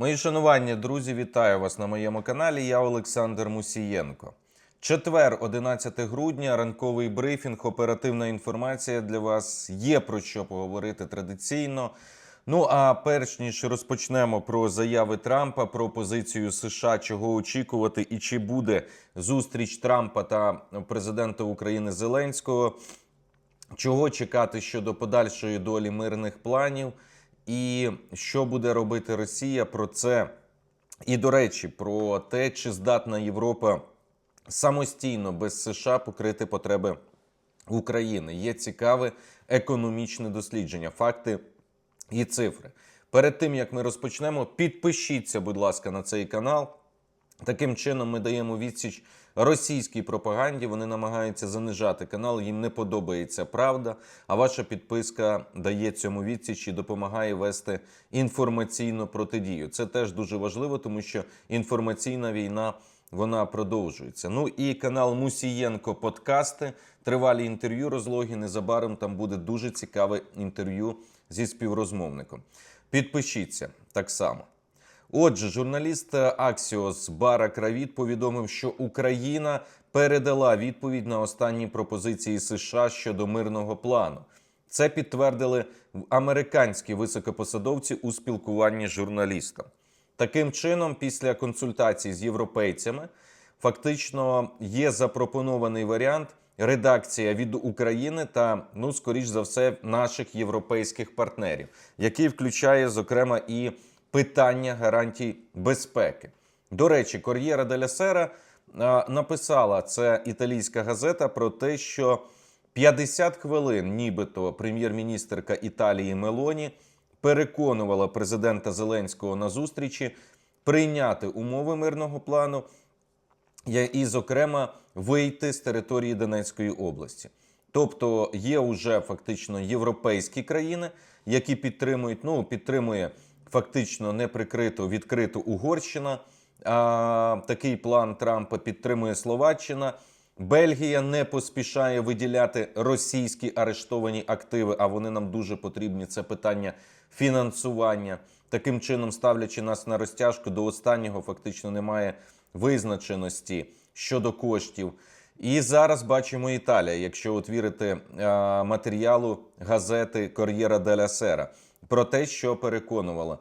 Мої шанування, друзі, вітаю вас на моєму каналі. Я Олександр Мусієнко. Четвер, 11 грудня, ранковий брифінг, оперативна інформація для вас. Є про що поговорити традиційно. Ну а перш ніж розпочнемо про заяви Трампа, про позицію США, чого очікувати, і чи буде зустріч Трампа та президента України Зеленського, чого чекати щодо подальшої долі мирних планів, і що буде робити Росія про це. І до речі, про те, чи здатна Європа самостійно без США покрити потреби України. Є цікаве економічне дослідження, факти і цифри. Перед тим як ми розпочнемо, підпишіться, будь ласка, на цей канал. Таким чином, ми даємо відсіч російській пропаганді. Вони намагаються занижати канал. Їм не подобається правда. А ваша підписка дає цьому відсіч і допомагає вести інформаційну протидію. Це теж дуже важливо, тому що інформаційна війна вона продовжується. Ну і канал Мусієнко Подкасти. Тривалі інтерв'ю розлоги. Незабаром там буде дуже цікаве інтерв'ю зі співрозмовником. Підпишіться так само. Отже, журналіст Axios Барак Равіт повідомив, що Україна передала відповідь на останні пропозиції США щодо мирного плану. Це підтвердили американські високопосадовці у спілкуванні з журналістом. Таким чином, після консультацій з європейцями, фактично є запропонований варіант редакція від України та, ну, скоріш за все, наших європейських партнерів, який включає, зокрема, і питання гарантій безпеки. До речі, Кор'єра деля Сера написала це італійська газета про те, що 50 хвилин, нібито прем'єр-міністерка Італії Мелоні переконувала президента Зеленського на зустрічі прийняти умови мирного плану і, зокрема, вийти з території Донецької області. Тобто є вже фактично європейські країни, які підтримують, ну підтримує фактично неприкрито відкриту Угорщина. А, Такий план Трампа підтримує Словаччина. Бельгія не поспішає виділяти російські арештовані активи, а вони нам дуже потрібні. Це питання фінансування. Таким чином, ставлячи нас на розтяжку, до останнього фактично немає визначеності щодо коштів. І зараз бачимо Італія, якщо от вірити а, матеріалу газети Кор'єра деля Сера, про те, що переконувала.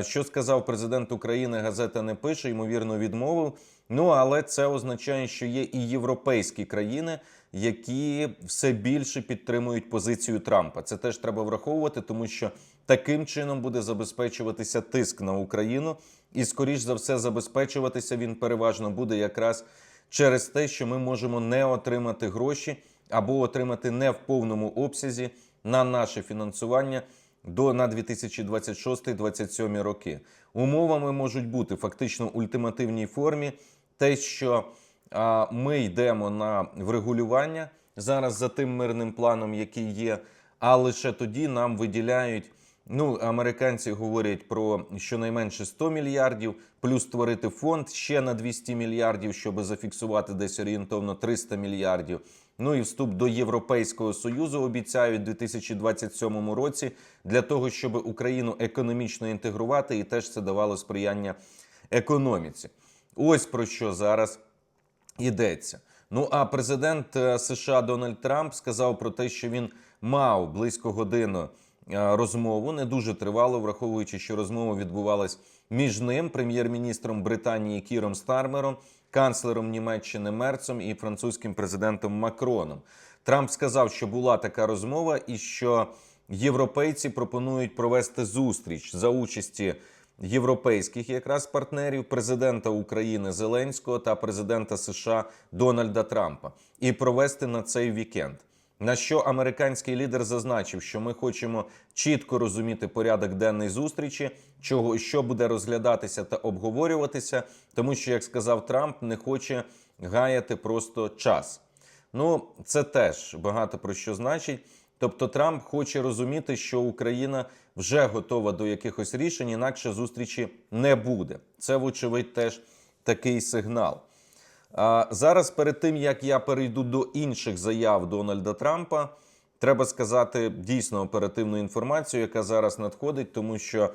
Що сказав президент України, газета не пише, ймовірно, відмовив. Ну але це означає, що є і європейські країни, які все більше підтримують позицію Трампа. Це теж треба враховувати, тому що таким чином буде забезпечуватися тиск на Україну, і скоріш за все забезпечуватися він переважно буде якраз через те, що ми можемо не отримати гроші або отримати не в повному обсязі на наше фінансування до на 2026-2027 роки. Умовами можуть бути фактично в ультимативній формі те, що а, ми йдемо на врегулювання зараз за тим мирним планом, який є, а лише тоді нам виділяють. Ну, американці говорять про щонайменше 100 мільярдів, плюс створити фонд ще на 200 мільярдів, щоб зафіксувати десь орієнтовно 300 мільярдів. Ну і вступ до Європейського союзу обіцяють у 2027 році для того, щоб Україну економічно інтегрувати, і теж це давало сприяння економіці. Ось про що зараз йдеться. Ну а президент е, США Дональд Трамп сказав про те, що він мав близько години е, розмову, не дуже тривало, враховуючи, що розмова відбувалась між ним, прем'єр-міністром Британії Кіром Стармером, канцлером Німеччини Мерцем і французьким президентом Макроном. Трамп сказав, що була така розмова, і що європейці пропонують провести зустріч за участі європейських якраз партнерів президента України Зеленського та президента США Дональда Трампа і провести на цей вікенд. На що американський лідер зазначив, що ми хочемо чітко розуміти порядок денний зустрічі, чого що буде розглядатися та обговорюватися, тому що, як сказав Трамп, не хоче гаяти просто час. Ну, це теж багато про що значить. Тобто Трамп хоче розуміти, що Україна вже готова до якихось рішень, інакше зустрічі не буде. Це, вочевидь, теж такий сигнал. А зараз, перед тим як я перейду до інших заяв Дональда Трампа, треба сказати дійсно оперативну інформацію, яка зараз надходить, тому що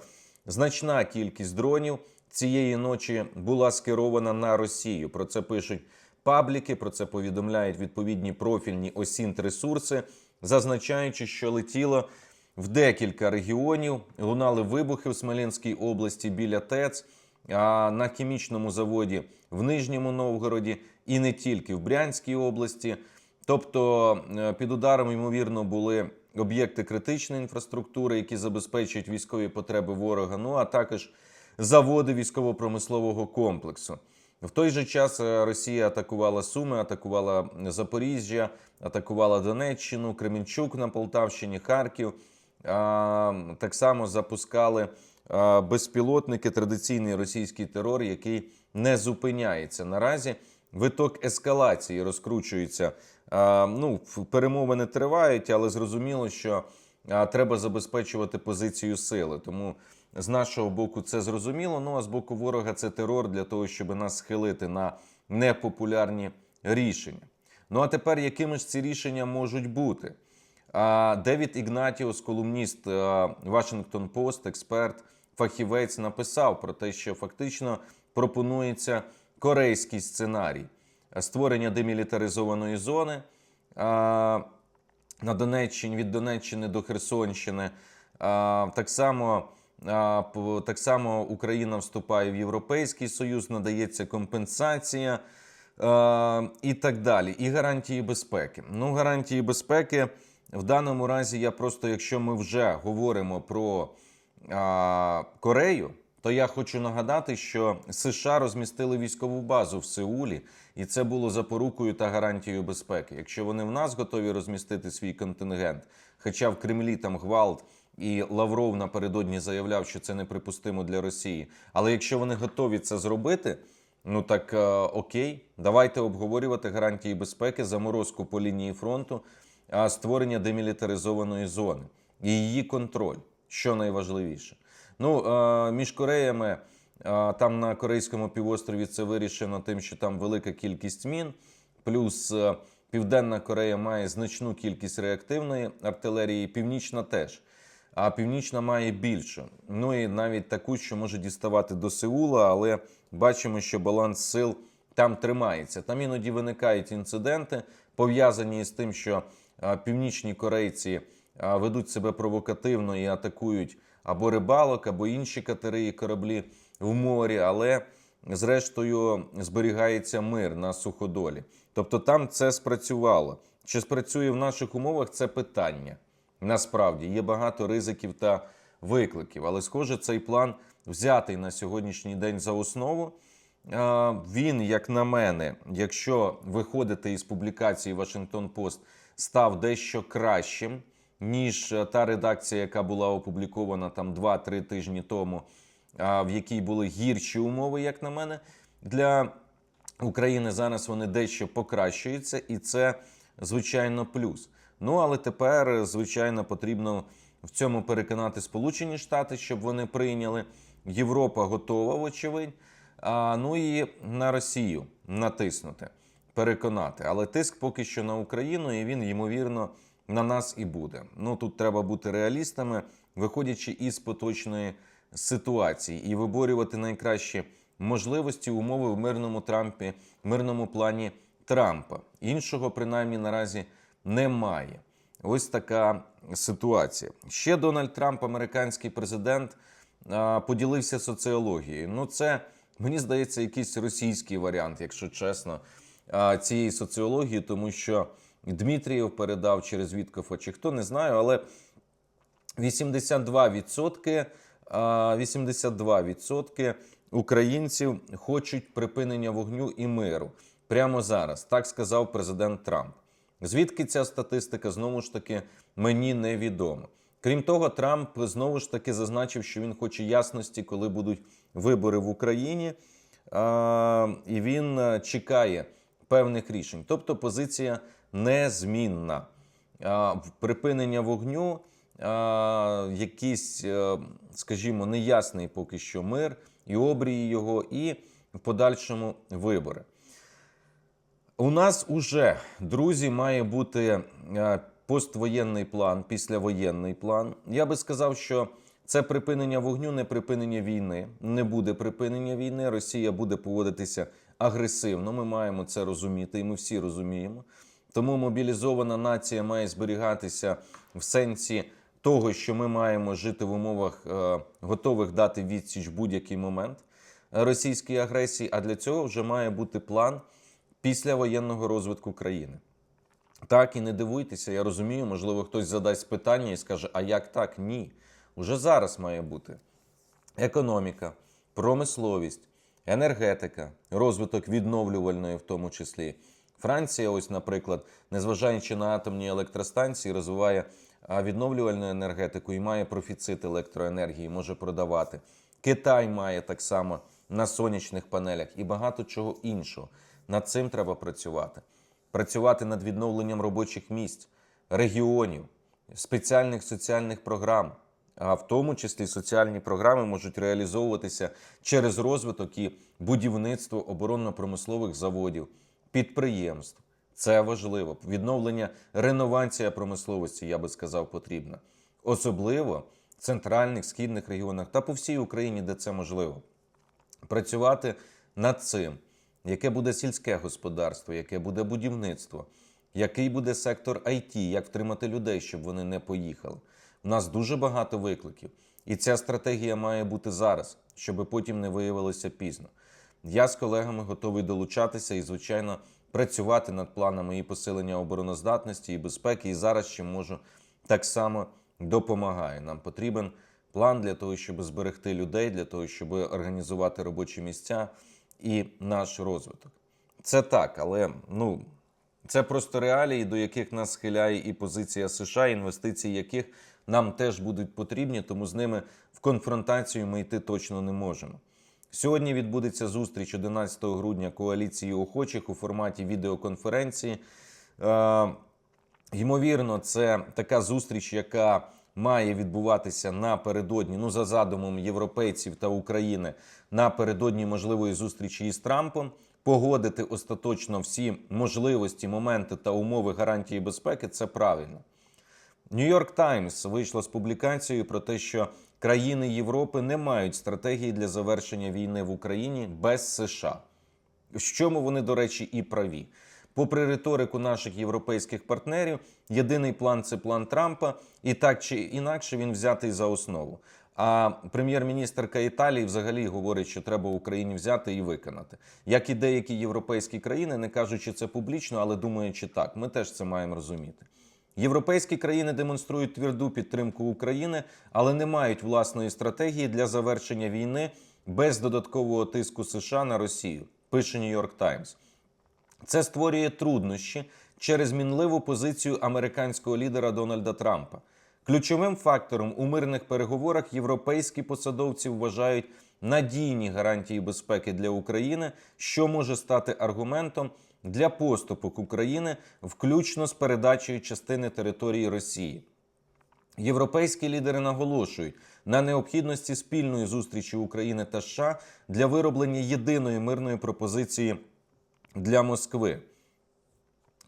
значна кількість дронів цієї ночі була скерована на Росію. Про це пишуть пабліки, про це повідомляють відповідні профільні осінт ресурси, зазначаючи, що летіло в декілька регіонів. Лунали вибухи в Смоленській області біля ТЕЦ, на хімічному заводі в Нижньому Новгороді і не тільки в Брянській області. Тобто е, під ударом, ймовірно, були об'єкти критичної інфраструктури, які забезпечують військові потреби ворога, ну а також заводи військово-промислового комплексу. В той же час е, Росія атакувала Суми, атакувала Запоріжжя, атакувала Донеччину, Кременчук на Полтавщині, Харків. Так само запускали безпілотники, традиційний російський терор, який не зупиняється наразі. Виток ескалації розкручується. Ну, перемовини тривають, але зрозуміло, що треба забезпечувати позицію сили. Тому з нашого боку це зрозуміло. Ну а з боку ворога це терор для того, щоб нас схилити на непопулярні рішення. Ну а тепер якими ж ці рішення можуть бути? Девід Ігнатіус, колумніст Вашингтон Пост, експерт, фахівець, написав про те, що фактично пропонується корейський сценарій створення демілітаризованої зони на Донеччині від Донеччини до Херсонщини. Так само, так само Україна вступає в Європейський Союз, надається компенсація і так далі. І гарантії безпеки. Ну, гарантії безпеки в даному разі я просто, якщо ми вже говоримо про а, Корею, то я хочу нагадати, що США розмістили військову базу в Сеулі, і це було запорукою та гарантією безпеки. Якщо вони в нас готові розмістити свій контингент, хоча в Кремлі там гвалт. І Лавров напередодні заявляв, що це неприпустимо для Росії. Але якщо вони готові це зробити, ну так е, окей, давайте обговорювати гарантії безпеки, заморозку по лінії фронту, а створення демілітаризованої зони і її контроль, що найважливіше. Ну е, між Кореями е, там на Корейському півострові це вирішено тим, що там велика кількість мін, плюс е, Південна Корея має значну кількість реактивної артилерії, Північна теж. А Північна має більше. Ну і навіть таку, що може діставати до Сеула, але бачимо, що баланс сил там тримається. Там іноді виникають інциденти, пов'язані з тим, що північні корейці ведуть себе провокативно і атакують або рибалок, або інші катери і кораблі в морі, але зрештою зберігається мир на суходолі. Тобто там це спрацювало. Чи спрацює в наших умовах це питання? Насправді є багато ризиків та викликів, але схоже, цей план взятий на сьогоднішній день за основу. Він, як на мене, якщо виходити із публікації Вашингтон Пост, став дещо кращим, ніж е, та редакція, яка була опублікована там 2-3 тижні тому, в якій були гірші умови, як на мене, для України зараз вони дещо покращуються, і це звичайно плюс. Ну але тепер, звичайно, потрібно в цьому переконати Сполучені Штати, щоб вони прийняли. Європа готова, вочевидь. А, ну і на Росію натиснути, переконати. Але тиск поки що на Україну, і він, ймовірно, на нас і буде. Ну тут треба бути реалістами, виходячи із поточної ситуації і виборювати найкращі можливості умови в мирному Трампі, мирному плані Трампа. Іншого принаймні наразі немає. Ось така ситуація. Ще Дональд Трамп, американський президент, поділився соціологією. Ну, це мені здається, якийсь російський варіант, якщо чесно, цієї соціології, тому що Дмитрієв передав через Віткофа, чи хто не знаю, але 82%, 82% українців хочуть припинення вогню і миру прямо зараз. Так сказав президент Трамп. Звідки ця статистика знову ж таки мені невідомо. Крім того, Трамп знову ж таки зазначив, що він хоче ясності, коли будуть вибори в Україні, і він е, чекає певних рішень. Тобто позиція незмінна. Припинення вогню, якийсь, е, скажімо, неясний поки що мир і обрії його, і в подальшому вибори. У нас уже, друзі, має бути е, поствоєнний план, післявоєнний план. Я би сказав, що Це припинення вогню, не припинення війни. Не буде припинення війни. Росія буде поводитися агресивно. Ми маємо це розуміти, і ми всі розуміємо. Тому мобілізована нація має зберігатися в сенсі того, що ми маємо жити в умовах е, готових дати відсіч будь-який момент російській агресії. А для цього вже має бути план післявоєнного розвитку країни. Так і не дивуйтеся, я розумію, можливо, хтось задасть питання і скаже: а як так? Ні. Уже зараз має бути економіка, промисловість, енергетика, розвиток відновлювальної, в тому числі. Франція, ось, наприклад, незважаючи на атомні електростанції, розвиває відновлювальну енергетику і має профіцит електроенергії, може продавати. Китай має так само на сонячних панелях і багато чого іншого. Над цим треба працювати. Працювати над відновленням робочих місць, регіонів, спеціальних соціальних програм. А в тому числі соціальні програми можуть реалізовуватися через розвиток і будівництво оборонно-промислових заводів, підприємств. Це важливо. Відновлення, реновація промисловості, я би сказав, потрібна. Особливо в центральних, східних регіонах та по всій Україні, де це можливо. Працювати над цим, яке буде сільське господарство, яке буде будівництво, який буде сектор IT, як втримати людей, щоб вони не поїхали. У нас дуже багато викликів, і ця стратегія має бути зараз, щоб потім не виявилося пізно. Я з колегами готовий долучатися і, звичайно, працювати над планами і посилення обороноздатності і безпеки. І зараз чим можу так само допомагаю. Нам потрібен план для того, щоб зберегти людей, для того, щоб організувати робочі місця і наш розвиток. Це так, але ну. Це просто реалії, до яких нас схиляє і позиція США, інвестиції яких нам теж будуть потрібні, тому з ними в конфронтацію ми йти точно не можемо. Сьогодні відбудеться зустріч 11 грудня коаліції охочих у форматі відеоконференції. Е, ймовірно, це така зустріч, яка має відбуватися напередодні, ну за задумом європейців та України напередодні можливої зустрічі із Трампом. Погодити остаточно всі можливості, моменти та умови гарантії безпеки це правильно. Нью-Йорк Таймс вийшла з публікацією про те, що країни Європи не мають стратегії для завершення війни в Україні без США. В чому вони, до речі, і праві. Попри риторику наших європейських партнерів, єдиний план це план Трампа, і так чи інакше він взятий за основу. А прем'єр-міністрка Італії взагалі говорить, що треба Україні взяти і виконати. Як і деякі європейські країни, не кажучи це публічно, але думаючи так, ми теж це маємо розуміти. Європейські країни демонструють тверду підтримку України, але не мають власної стратегії для завершення війни без додаткового тиску США на Росію. Пише Нью-Йорк Таймс. Це створює труднощі через мінливу позицію американського лідера Дональда Трампа. Ключовим фактором у мирних переговорах європейські посадовці вважають надійні гарантії безпеки для України, що може стати аргументом для поступок України, включно з передачею частини території Росії. Європейські лідери наголошують на необхідності спільної зустрічі України та США для вироблення єдиної мирної пропозиції для Москви.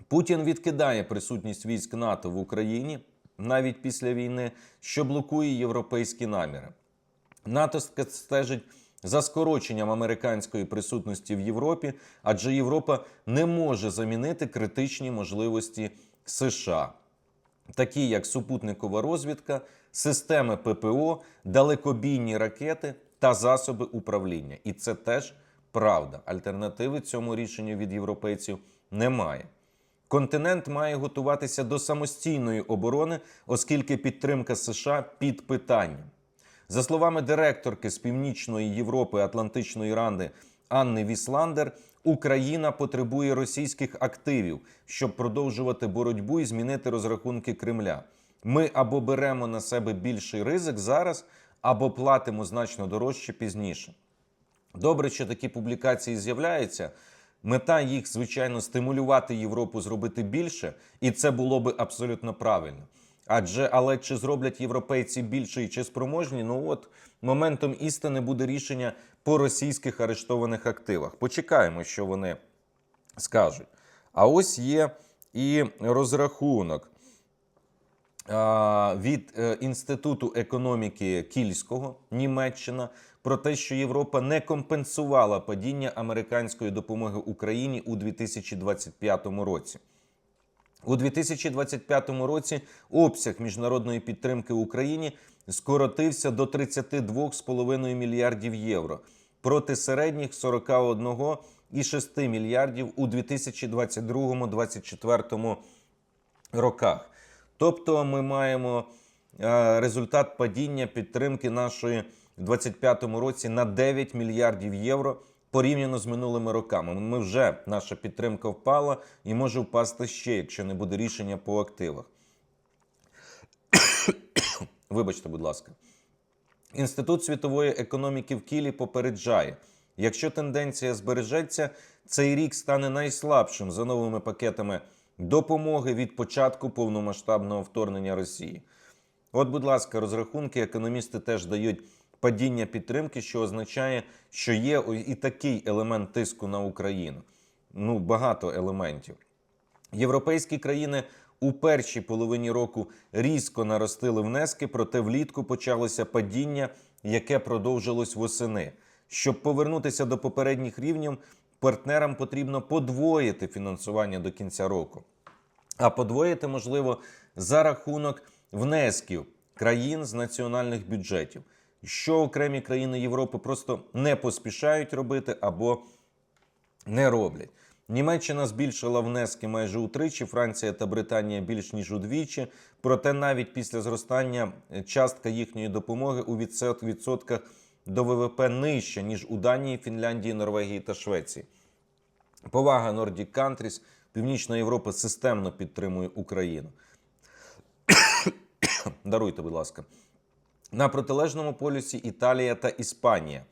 Путін відкидає присутність військ НАТО в Україні навіть після війни, що блокує європейські наміри. НАТО стежить за скороченням американської присутності в Європі, адже Європа не може замінити критичні можливості США, такі як супутникова розвідка, системи ППО, далекобійні ракети та засоби управління. І це теж правда. Альтернативи цьому рішенню від європейців немає. Континент має готуватися до самостійної оборони, оскільки підтримка США під питанням. За словами директорки з Північної Європи Атлантичної Ради Анни Вісландер, Україна потребує російських активів, щоб продовжувати боротьбу і змінити розрахунки Кремля. Ми або беремо на себе більший ризик зараз, або платимо значно дорожче пізніше. Добре, що такі публікації з'являються. Мета їх, звичайно, стимулювати Європу зробити більше, і це було би абсолютно правильно. Адже але чи зроблять європейці більше і чи спроможні? Ну от моментом істини буде рішення по російських арештованих активах. Почекаємо, що вони скажуть. А ось є і розрахунок від е, Інституту економіки Кільського Німеччина про те, що Європа не компенсувала падіння американської допомоги Україні у 2025 році. У 2025 році обсяг міжнародної підтримки Україні скоротився до 32,5 мільярдів євро проти середніх 41,6 мільярдів у 2022-2024 роках. Тобто ми маємо е, результат падіння підтримки нашої в 2025 році на 9 мільярдів євро порівняно з минулими роками. Ми вже наша підтримка впала і може впасти ще, якщо не буде рішення по активах. Вибачте, будь ласка. Інститут світової економіки в Кілі попереджає, якщо тенденція збережеться, цей рік стане найслабшим за новими пакетами допомоги від початку повномасштабного вторгнення Росії. От, будь ласка, розрахунки економісти теж дають падіння підтримки, що означає, що є і такий елемент тиску на Україну. Ну, багато елементів. Європейські країни у першій половині року різко наростили внески, проте влітку почалося падіння, яке продовжилось восени. Щоб повернутися до попередніх рівнів, партнерам потрібно подвоїти фінансування до кінця року. А подвоїти можливо за рахунок внесків країн з національних бюджетів, що окремі країни Європи просто не поспішають робити або не роблять. Німеччина збільшила внески майже утричі, Франція та Британія більш ніж удвічі. Проте навіть після зростання частка їхньої допомоги у відсотках до ВВП нижча, ніж у Данії, Фінляндії, Норвегії та Швеції. Повага Nordic Countries, Північна Європа системно підтримує Україну. Даруйте, будь ласка. На протилежному полюсі Італія та Іспанія.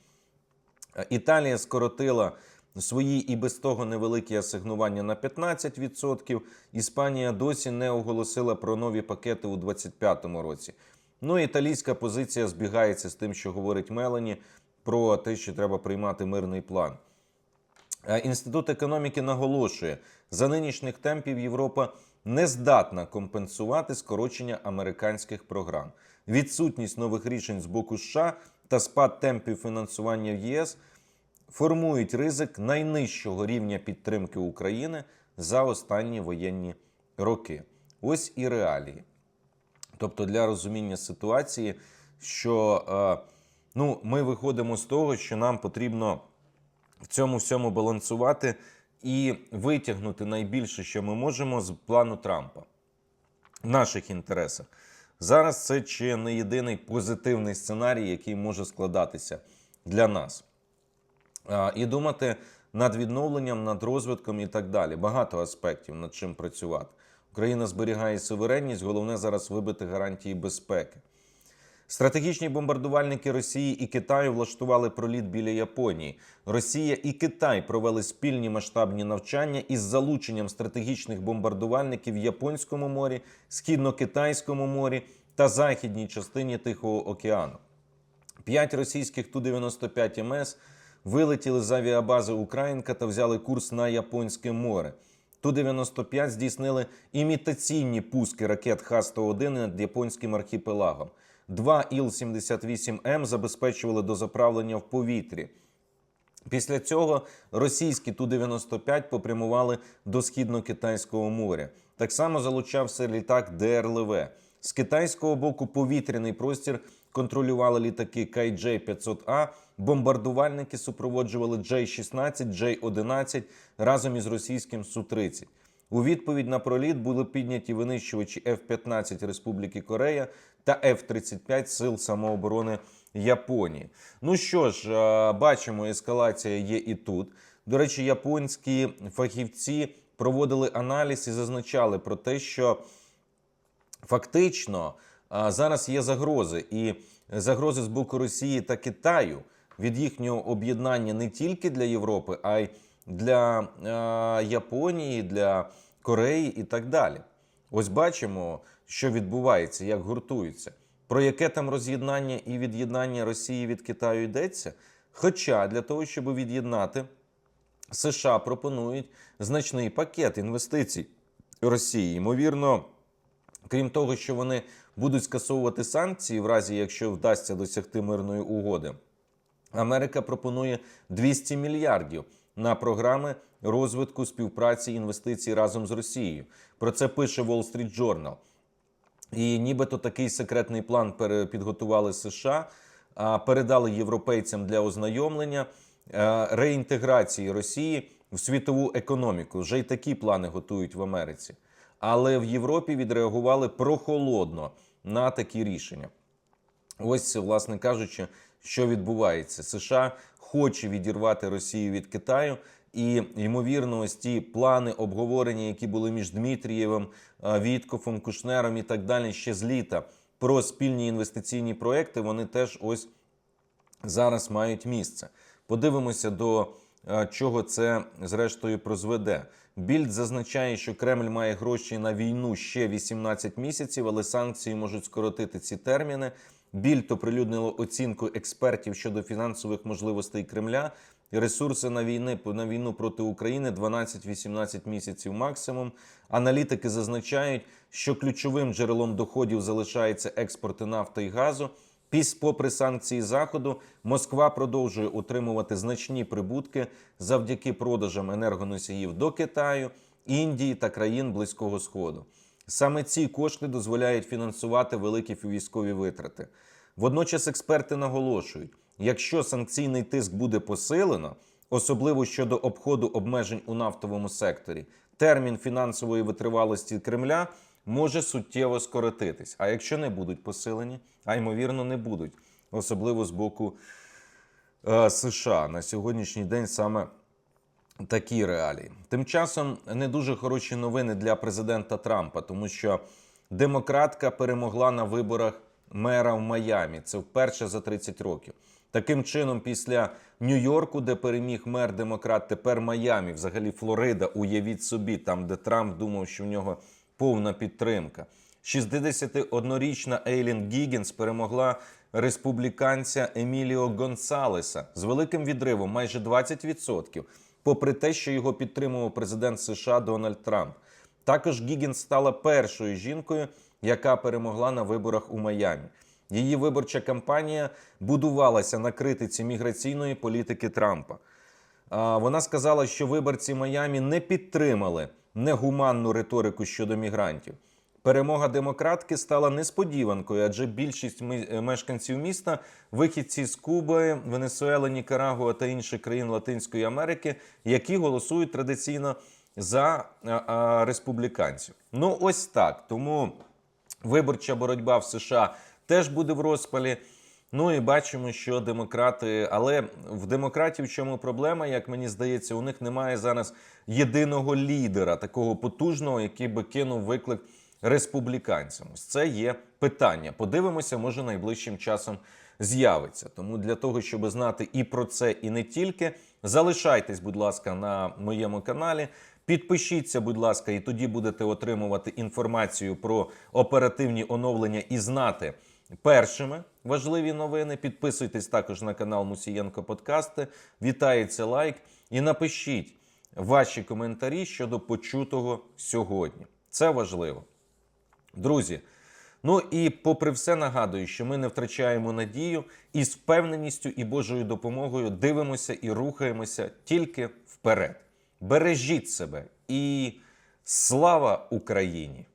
Італія скоротила свої і без того невеликі асигнування на 15%. Іспанія досі не оголосила про нові пакети у 2025 році. Ну, італійська позиція збігається з тим, що говорить Мелані, про те, що треба приймати мирний план. Е, Інститут економіки наголошує, за нинішніх темпів Європа не здатна компенсувати скорочення американських програм. Відсутність нових рішень з боку США та спад темпів фінансування в ЄС формують ризик найнижчого рівня підтримки України за останні воєнні роки. Ось і реалії. Тобто, для розуміння ситуації, що е, ну, ми виходимо з того, що нам потрібно в цьому всьому балансувати і витягнути найбільше, що ми можемо з плану Трампа в наших інтересах. Зараз це чи не єдиний позитивний сценарій, який може складатися для нас. І думати над відновленням, над розвитком і так далі. Багато аспектів над чим працювати. Україна зберігає суверенність, головне зараз вибити гарантії безпеки. Стратегічні бомбардувальники Росії і Китаю влаштували проліт біля Японії. Росія і Китай провели спільні масштабні навчання із залученням стратегічних бомбардувальників в Японському морі, Східно-Китайському морі та західній частині Тихого океану. П'ять російських Ту-95 МС вилетіли з авіабази Українка та взяли курс на Японське море. Ту-95 здійснили імітаційні пуски ракет Х-101 над японським архіпелагом. Два Іл-78М забезпечували дозаправлення в повітрі. Після цього російські Ту-95 попрямували до східно-китайського моря. Так само залучався літак ДРЛВ. З китайського боку повітряний простір контролювали літаки Кайджей-500А, бомбардувальники супроводжували Джей-16, Джей-11 разом із російським Су-30. У відповідь на проліт були підняті винищувачі F-15 Республіки Корея та F-35 Сил самооборони Японії. Ну що ж, е, бачимо, ескалація є і тут. До речі, японські фахівці проводили аналіз і зазначали про те, що фактично зараз є загрози, і загрози з боку Росії та Китаю від їхнього об'єднання не тільки для Європи, а й для а, Японії, для Кореї і так далі. Ось бачимо, що відбувається, як гуртуються. Про яке там роз'єднання і від'єднання Росії від Китаю йдеться. Хоча для того, щоб від'єднати, США пропонують значний пакет інвестицій Росії. Ймовірно, Крім того, що вони будуть скасовувати санкції, в разі якщо вдасться досягти мирної угоди, Америка пропонує 200 мільярдів на програми розвитку співпраці інвестицій разом з Росією. Про це пише Wall Street Journal. І нібито такий секретний план підготували США, передали європейцям для ознайомлення е, реінтеграції Росії в світову економіку. Вже й такі плани готують в Америці. Але в Європі відреагували прохолодно на такі рішення. Ось, власне кажучи, що відбувається. США хоче відірвати Росію від Китаю, і ймовірно, ось ті плани обговорення, які були між Дмитрієвим, е, Віткофом, Кушнером і так далі, ще з літа про спільні інвестиційні проекти, вони теж ось зараз мають місце. Подивимося до е, чого це зрештою прозведе. Більд зазначає, що Кремль має гроші на війну ще 18 місяців, але санкції можуть скоротити ці терміни. Більд оприлюднило оцінку експертів щодо фінансових можливостей Кремля. Ресурси на війни на війну проти України 12-18 місяців максимум. Аналітики зазначають, що ключовим джерелом доходів залишається експорти нафти і газу. Піс, попри санкції Заходу, Москва продовжує утримувати значні прибутки завдяки продажам енергоносіїв до Китаю, Індії та країн Близького Сходу. Саме ці кошти дозволяють фінансувати великі військові витрати. Водночас експерти наголошують, якщо санкційний тиск буде посилено, особливо щодо обходу обмежень у нафтовому секторі, термін фінансової витривалості Кремля може суттєво скоротитись. А якщо не будуть посилені, а ймовірно, не будуть, особливо з боку е, США на сьогоднішній день саме такі реалії. Тим часом не дуже хороші новини для президента Трампа, тому що демократка перемогла на виборах мера в Майамі. Це вперше за 30 років. Таким чином, після Нью-Йорку, де переміг мер демократ, тепер Майамі, взагалі Флорида, уявіть собі, там, де Трамп думав, що в нього повна підтримка. 61-річна Ейлін Гігінс перемогла республіканця Еміліо Гонсалеса з великим відривом, майже 20%, попри те, що його підтримував президент США Дональд Трамп. Також Гігінс стала першою жінкою, яка перемогла на виборах у Майамі. Її виборча кампанія будувалася на критиці міграційної політики Трампа. Вона сказала, що виборці Майамі не підтримали негуманну риторику щодо мігрантів. Перемога демократки стала несподіванкою, адже більшість е, мешканців міста вихідці з Куби, Венесуели, Нікарагуа та інших країн Латинської Америки, які голосують традиційно за а, а, республіканців. Ну ось так. Тому виборча боротьба в США теж буде в розпалі. Ну і бачимо, що демократи, але в демократів в чому проблема, як мені здається, у них немає зараз єдиного лідера, такого потужного, який би кинув виклик республіканцям. Ось це є питання. Подивимося, може найближчим часом з'явиться. Тому для того, щоб знати і про це, і не тільки, залишайтесь, будь ласка, на моєму каналі. Підпишіться, будь ласка, і тоді будете отримувати інформацію про оперативні оновлення і знати першими важливі новини. Підписуйтесь також на канал Мусієнко Подкасти. Вітається лайк і напишіть ваші коментарі щодо почутого сьогодні. Це важливо. Друзі, ну і попри все нагадую, що ми не втрачаємо надію і з впевненістю і Божою допомогою дивимося і рухаємося тільки вперед. Бережіть себе і слава Україні!